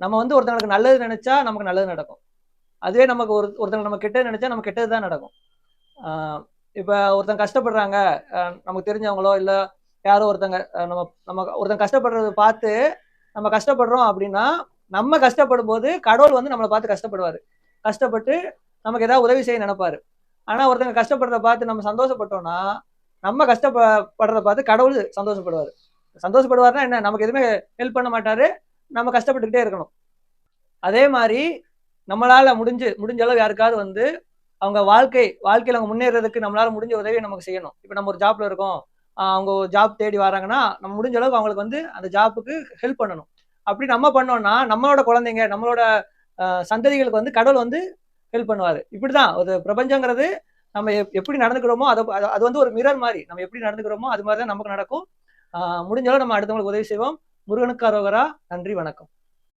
நம்ம வந்து ஒருத்தங்களுக்கு நல்லது நினைச்சா நமக்கு நல்லது நடக்கும். அதுவே நமக்கு ஒரு ஒருத்தங்க நம்ம கெட்டது நினைச்சா நமக்கு கெட்டது தான் நடக்கும். இப்போ ஒருத்தங்க கஷ்டப்படுறாங்க நமக்கு தெரிஞ்சவங்களோ இல்லை யாரோ ஒருத்தங்க நம்ம நம்ம ஒருத்தங்க கஷ்டப்படுறத பார்த்து நம்ம கஷ்டப்படுறோம் அப்படின்னா நம்ம கஷ்டப்படும் போது கடவுள் வந்து நம்மளை பார்த்து கஷ்டப்படுவாரு. கஷ்டப்பட்டு நமக்கு ஏதாவது உதவி செய்ய நினைப்பாரு. ஆனால் ஒருத்தங்க கஷ்டப்படுறத பார்த்து நம்ம சந்தோஷப்பட்டோம்னா நம்ம கஷ்டப்படுறத பார்த்து கடவுள் சந்தோஷப்படுவாரு. சந்தோஷப்படுவாருன்னா என்ன? நமக்கு எதுவுமே ஹெல்ப் பண்ண மாட்டாரு. நம்ம கஷ்டப்பட்டுக்கிட்டே இருக்கணும். அதே மாதிரி நம்மளால முடிஞ்சு முடிஞ்ச அளவு யாருக்காவது வந்து அவங்க வாழ்க்கை வாழ்க்கையில் அவங்க முன்னேறதுக்கு நம்மளால முடிஞ்ச உதவியை நமக்கு செய்யணும். இப்போ நம்ம ஒரு ஜாப்ல இருக்கோம். அவங்க ஒரு ஜாப் தேடி வராங்கன்னா நம்ம முடிஞ்ச அளவுக்கு அவங்களுக்கு வந்து அந்த ஜாப்புக்கு ஹெல்ப் பண்ணணும். அப்படி நம்ம பண்ணோம்னா நம்மளோட குழந்தைங்க நம்மளோட சந்ததிகளுக்கு வந்து கடவுள் வந்து ஹெல்ப் பண்ணுவாரு. இப்படிதான். ஒரு பிரபஞ்சங்கிறது நம்ம எப்- எப்படி நடந்துக்கிறோமோ அதை அது- அது வந்து ஒரு மிரர் மாதிரி. நம்ம எப்படி நடந்துக்கிறோமோ அது மாதிரி தான் நமக்கு நடக்கும். முடிஞ்சளவு முடிஞ்ச அளவு நம்ம அடுத்தவங்களுக்கு உதவி செய்வோம். முருகனுக்கு அரோகரா நன்றி வணக்கம்.